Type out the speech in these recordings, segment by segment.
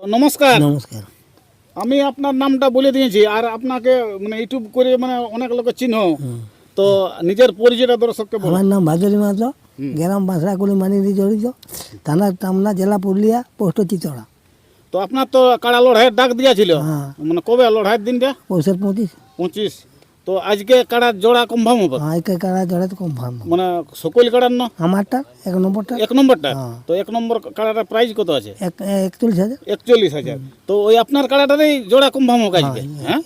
নমস্কার। নমস্কার। আমি আপনার নামটা বলে দিয়েছি আর আপনাকে মানে ইউটিউব করে মানে অনেক লোক চিহ্ন। তো নিজের পরিচয়টা দর্শককে আমার নাম ভাদুরী মাহাতো গ্রাম বাঁশড়াকুড়ি মানিদি জড়িত থানা টামনা জেলা পুরুলিয়া পোস্ট চিতড়া তো আপনার তো কাড়া লড়াইয়ের ডাক দিয়েছিল? হ্যাঁ। মানে কবে লড়াইয়ের দিনটা? পঁচিশ। পঁচিশ। তো আজকে কাড়ার জোড়া কনফার্ম হবে আজকে কাড়া জোড়া তো কম ফার্ম মানে সকল কাড়ার না? আমারটা? এক নম্বরটা? এক নম্বরটা? হ্যাঁ। তো এক নম্বর কাড়াটার প্রাইস কত আছে? এক একচল্লিশ হাজার। একচল্লিশ হাজার। তো ওই আপনার কাড়াটারই জোড়া কনফার্ম হোক আজকে হ্যাঁ।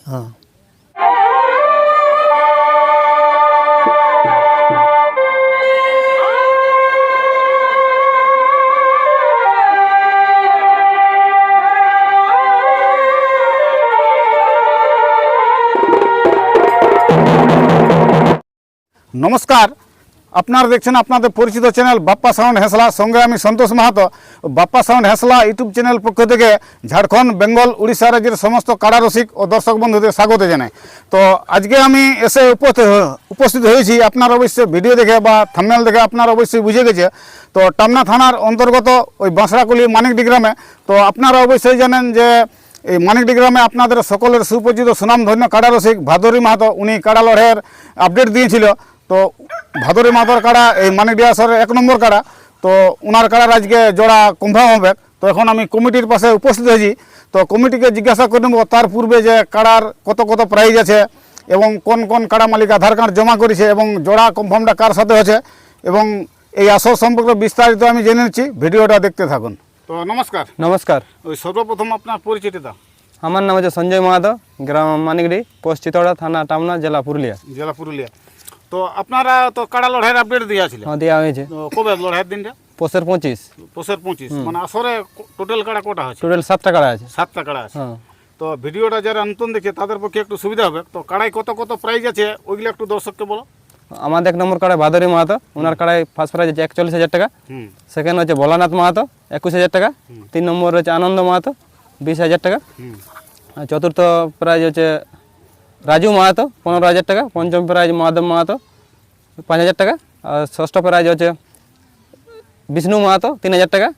নমস্কার। আপনারা দেখছেন আপনাদের পরিচিত চ্যানেল বাপ্পা সাউন্ড হেসলা। সঙ্গে আমি Santosh Mahato. Bappa sound Hesla YouTube channel পক্ষ থেকে ঝাড়খণ্ড, বেঙ্গল, উড়িষ্যা রাজ্যের সমস্ত কাড়া রসিক ও দর্শক বন্ধুদের স্বাগত জানাই। তো আজকে আমি এসে উপস্থিত হয়েছি। আপনার অবশ্যই ভিডিও দেখে বা থামনেল দেখে আপনার অবশ্যই বুঝে গেছে। তো টামনা থানার অন্তর্গত ওই বাঁশড়াকুলি মানিকডি গ্রামে। তো আপনারা অবশ্যই জানেন যে এই মানিকডি গ্রামে আপনাদের সকলের সুপরিচিত সুনামধন্য কাড়া রসিক ভাদরী মাহাতো, উনি কাড়া লড়াইয়ের আপডেট দিয়েছিল। তো ভাদরী মাহাতোর কাড়া এই মানিকডি আসরের এক নম্বর কাড়া তো ওনার কাড়ার আজকে জোড়া কনফার্ম হবে। তো এখন আমি কমিটির পাশে উপস্থিত হয়েছি। তো কমিটিকে জিজ্ঞাসা করে নেব তার পূর্বে যে কাড়ার কত কত প্রাইজ আছে এবং কোন কোন কাড়া মালিক আধার কার্ড জমা করেছে এবং জোড়া কনফার্মটা কার সাথে হয়েছে এবং এই আসর সম্পর্কে বিস্তারিত আমি জেনে নিচ্ছি। ভিডিওটা দেখতে থাকুন। তো নমস্কার। নমস্কার। ওই সর্বপ্রথম আপনার পরিচিতিটা। আমার নাম হচ্ছে সঞ্জয় মাহাতো গ্রাম মানিকডি পোস্ট চিতড়া থানা টামনা জেলা পুরুলিয়া। জেলা পুরুলিয়া। তো আপনারা তো কাড়া লড়াইয়ের আপডেট দিয়েছিলেন হ্যাঁ দেওয়া হয়েছে। কবে লড়াইয়ের দিনটা? পোষের পঁচিশ। পঁচিশ। পঁচিশ মানে আসরে টোটাল কাড়া কটা আছে? টোটাল সাতটা কাড়া আছে। সাতটা কাড়া আছে। হ্যাঁ। তো ভিডিওটা যারা নতুন দেখে তাদের পক্ষে একটু সুবিধা হবে। তো কাড়াই কত কত প্রাইজ আছে ওইগুলো একটু দর্শককে বলো। আমাদের এক নম্বর কাড়ায় ভাদরী মাহাতো। ওনার কাড়ায় ফার্স্ট প্রাইজ হচ্ছে একচল্লিশ হাজার টাকা। সেকেন্ড হচ্ছে ভোলানাথ মাহাতো একুশ হাজার টাকা। তিন নম্বর হচ্ছে আনন্দ মাহাতো বিশ হাজার টাকা। চতুর্থ প্রাইজ হচ্ছে রাজু মাহাতো পনেরো হাজার টাকা পঞ্চম প্রাইজ মাধব মাহাতো পাঁচ হাজার টাকা আর ষষ্ঠ প্রাইজ হচ্ছে বিষ্ণু মাহাতো তিন হাজার টাকা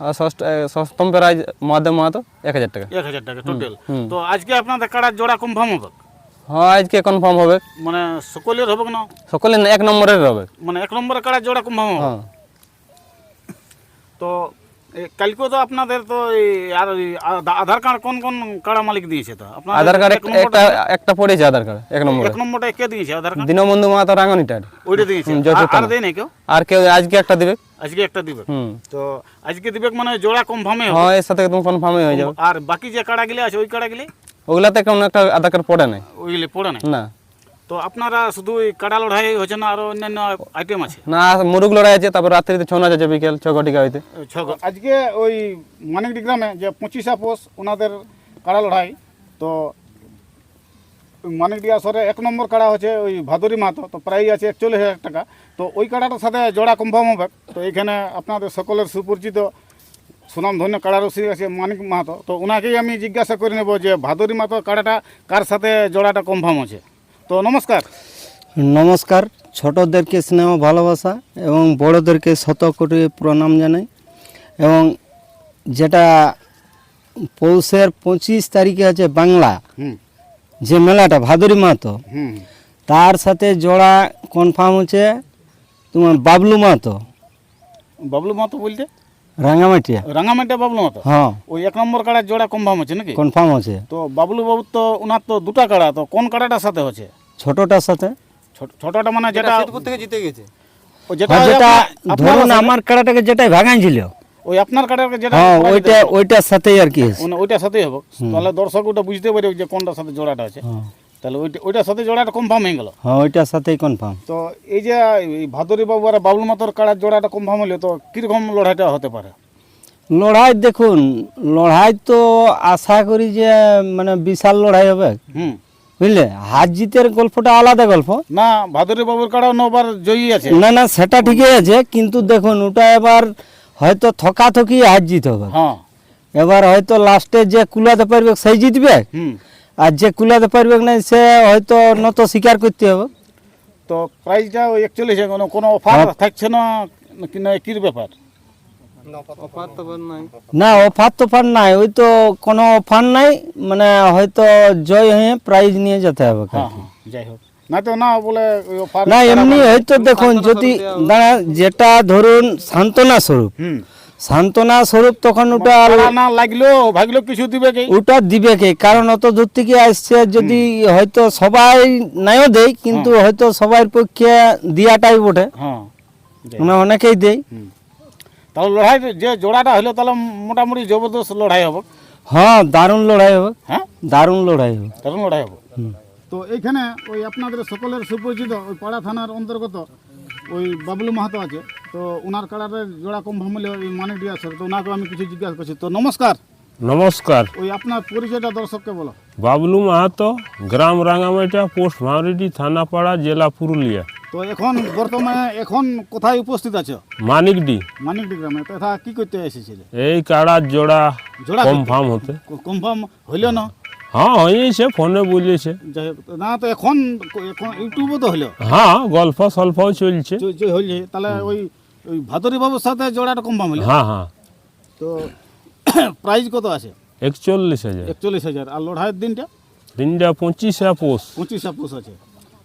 আর ষষ্ঠ এ, ষষ্ঠম প্রাইজ মাধব মাহাতো এক হাজার টাকা এক হাজার টাকা টোটাল তো আজকে আপনাদের কাড়ার জোড়া কনফার্ম হবে হ্যাঁ আজকে কনফার্ম হবে মানে সকলের হবে না সকলে এক নম্বরের হবে মানে এক নম্বরের কাড়ার জোড়া কনফার্ম হবে হ্যাঁ তো এ, কালকে তো আপনাদের তো আর আধার কার্ড কোন কোন কাড়া মালিক দিয়েছে তো? আপনাদের আধার কার্ড একটা একটা পড়েছে আধার কার্ড এক নম্বরে। এক নম্বরটা কে দিয়েছে আধার কার্ড? দীনবন্ধু রাঙ্গনিটার ওইটা দিয়েছে। আর-। দেয় কেউ? আর কেউ আজকে একটা দিবে। আজকে একটা দিবে। তো আজকে দিবে মানে জোড়া কনফার্মে হবে। হ্যাঁ এর সাথে একদম কনফার্মই হয়ে যাবে। আর বাকি যে কাড়া গিলে আছে ওই কাড়া গিলে ওগুলাতে কোনো একটা আধার কার্ড পড়ে নাই। ওইগুলি পড়ে নাই? না। তো আপনারা শুধু ওই কাড়া লড়াই হচ্ছে না আরও অন্যান্য আইটেম আছে? না মুরুগ লড়াই আছে তারপর রাত্রিতে ছৌ নাচ আছে বিকেল ছ ঘটিকা হইতে। আজকে ওই মানিকডি গ্রামে যে পঁচিশে পোষ ওনাদের কাড়া লড়াই তো মানিকডি আসরে এক নম্বর কাড়া হচ্ছে ওই ভাদুরী মাহাতো তো প্রাইস আছে একচল্লিশ হাজার টাকা। তো ওই কাড়াটার সাথে জোড়া কনফার্ম হবে। তো এখানে আপনাদের সকলের সুপরিচিত সুনাম ধন্য কাড়া রসিক আছে মানিক মাহাতো। তো ওনাকেই আমি জিজ্ঞাসা করে নেব যে ভাদুরী মাহাতো কাড়াটা কার সাথে জোড়াটা কনফার্ম আছে তো নমস্কার। নমস্কার। ছোটদেরকে স্নেহ ভালোবাসা এবং বড়দেরকে শত কোটি প্রণাম জানাই এবং যেটা পৌষের পঁচিশ তারিখে আছে বাংলা যে মেলাটা ভাদুরী মাহাতো তার সাথে জোড়া কনফার্ম হচ্ছে তোমার বাবলু মাহাতো। বাবলু মাহাতো বলতে? রাঙামাটিয়া। রাঙামাটিয়া বাবলু হ্যাঁ। ওই এক নম্বর কাড়ার জোড়া কনফার্ম আছে নাকি? কনফার্ম আছে। তো বাবলু বাবু তো ওনার তো দুটা কাড়া তো কোন কাড়াটার সাথে হচ্ছে? ছোটটার সাথে। ছোট- ছোটটা মানে যেটা থেকে জিতে গেছে। ও যেটা হ্যাঁ, যেটা আপনার- ধরুন আমার কাড়াটাকে যেটাই ভাঙাইছিল। ওই আপনার যেটা হ্যাঁ ওইটা ওইটার সাথেই আর কি মানে ওইটার সাথেই হবে। তাহলে দর্শক ওটা বুঝতে পারবে যে কোনটার সাথে জোড়াটা আছে হ্যাঁ। তাহলে ওইটা ওইটার সাথে জোড়াটা কনফার্ম হয়ে গেল। হ্যাঁ ওইটার সাথেই কনফার্ম তো এই যে ভাদুরী বাবু আর বাবলু মাতর কাড়ার জোড়াটা কনফার্ম হলে তো কীরকম লড়াইটা হতে পারে? লড়াই দেখুন লড়াই তো আশা করি যে মানে বিশাল লড়াই হবে। হুম। বুঝলে? হার জিতের গল্পটা আলাদা গল্প। না ভাদুরী বাবুর কাড়াও নবার জয়ী আছে। না না সেটা ঠিকই আছে কিন্তু দেখুন ওটা এবার হয়তো থকাথকি হার জিত হবে। হ্যাঁ। এবার হয়তো লাস্টে যে কুলাতে পারবে সেই জিতবে। হুম। আর যে কুলাতে পারবে না সে হয়তো নত স্বীকার করতে হবে। তো প্রাইসটা ওই একচল্লিশ কোনো কোনো অফার থাকছে না কি না কির ব্যাপার? অফার তো নাই। না অফার তোফার নাই ওই তো কোনো অফার নাই মানে হয়তো জয় হয়ে প্রাইজ নিয়ে যেতে হবে হ্যাঁ। হ্যাঁ যাই হোক। না তো না বলে না এমনি হয়তো দেখুন যদি দাঁড়া যেটা ধরুন সান্ত্বনা স্বরূপ হুম। সান্ত্বনা স্বরূপ তখন ওটা না লাগল ভাগলো কিছু দিবে কি? ওটা দিবে কে? কারণ অত দূর থেকে আসছে যদি হয়তো সবাই নাইও দেয় কিন্তু হয়তো সবার পক্ষে দিয়াটাই বটে। হ্যাঁ। মানে অনেকেই দেয় তাহলে লড়াই যে জোড়াটা হলো তাহলে মোটামুটি জবরদস্ত লড়াই হবে। হ্যাঁ দারুণ লড়াই হবে। হ্যাঁ? দারুণ লড়াই হবে। দারুণ লড়াই হবে। তো এইখানে ওই আপনাদের সকলের সুপরিচিত ওই পাড়া থানার অন্তর্গত ওই বাবলু মাহাতো আছে। তো ওনার কাড়ারের জোড়া কম ভামলে ওই মানিক ডিয়া স্যার তো ওনাকে আমি কিছু জিজ্ঞাসা করছি। তো নমস্কার। নমস্কার। ওই আপনার পরিচয়টা দর্শককে বলো। বাবলু মাহাতো গ্রাম রাঙামাটিয়া পোস্ট ভাঁড়িটি থানাপাড়া জেলা পুরুলিয়া। তো এখন বর্তমানে এখন কোথায় উপস্থিত আছো? মানিকডি মানিকডি গ্রামে। তো এটা কি করতে এসেছিলে? এই কাড়ার জোড়া জোড়া কনফার্ম হতে। কনফার্ম হইল না? হ্যাঁ হয়েছে ফোনে বলেছে। না তো এখন এখন ইউটিউবও তো হলো হ্যাঁ গল্প সল্পও চলছে তাহলে ওই ওই ভাদরী বাবুর সাথে জোড়াটা কনফার্ম হলো হ্যাঁ হ্যাঁ। তো প্রাইস কত আছে? একচল্লিশ হাজার। একচল্লিশ হাজার। আর লড়াইয়ের দিনটা? তিনটা পঁচিশে পোষ। পঁচিশ ছাব্বিশ আছে।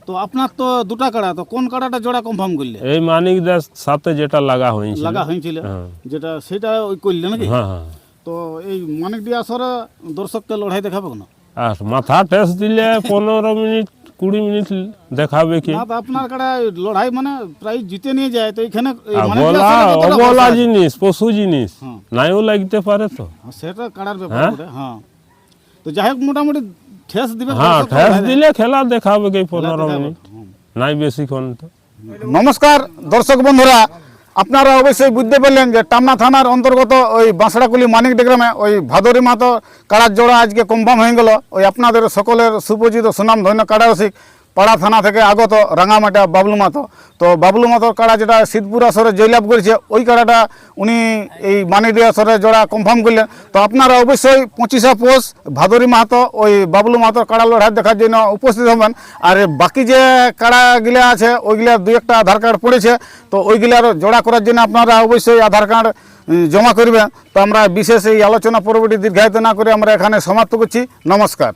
তো আপনার তো দুটা কাড়া তো কোন কাড়াটা জোড়া কনফার্ম করলে? এই মানিক দাস সাথে যেটা লাগা হয়েছিল। লাগা হয়েছিল। হ্যাঁ। যেটা সেটা ওই করলে নাকি? হ্যাঁ হ্যাঁ। তো এই মানিক দিয়ে আসরে দর্শককে লড়াই দেখাবে না আর মাথা টেস্ট দিলে পনেরো মিনিট কুড়ি মিনিট দেখাবে কি আপনার কাছে লড়াই মানে প্রায় জিতে নিয়ে যায় তো এখানে এই মানিক অবলা অবলা জিনিস পশু জিনিস হ্যাঁ। নাইও লাগতে পারে তো হ্যাঁ, সেটা কাড়ার ব্যাপার হ্যাঁ? হ্যাঁ তো যাই হোক মোটামুটি ঠেস দিবে হ্যাঁ ঠেস দিলে খেলা দেখাবে কি। পনেরো মিনিট। নাই বেশিক্ষণ তো নমস্কার দর্শক বন্ধুরা আপনারা অবশ্যই বুঝতে পারলেন যে টামনা থানার অন্তর্গত ওই বাঁশড়াকুলি মানিক গ্রামে ওই ভাদরী মাতো কাড়ার জোড়া আজকে কনফার্ম হয়ে গেল। ওই আপনাদের সকলের সুপরিচিত সুনাম ধন্য কাড়া রসিক। পাড়া থানা থেকে আগত রাঙামাটা বাবলু মাতো তো বাবলু মাতোর কাড়া যেটা সিদ্ধপুর আসরে জয়লাভ করেছে, ওই কাড়াটা উনি এই মানিডি আসরে জোড়া কনফার্ম করলেন। তো আপনারা অবশ্যই পঁচিশে পোষ ভাদরী মাহাতো ওই বাবলু মাহাতোর কাড়া লড়াই দেখার জন্য উপস্থিত হবেন। আর বাকি যে কাড়াগুলা আছে ওইগুলার দুই একটা আধার কার্ড পড়েছে, তো ওইগুলার জোড়া করার জন্য আপনারা অবশ্যই আধার কার্ড জমা করবেন। তো আমরা বিশেষ এই আলোচনা পরবর্তী দীর্ঘায়িত না করে আমরা এখানে সমাপ্ত করছি। নমস্কার।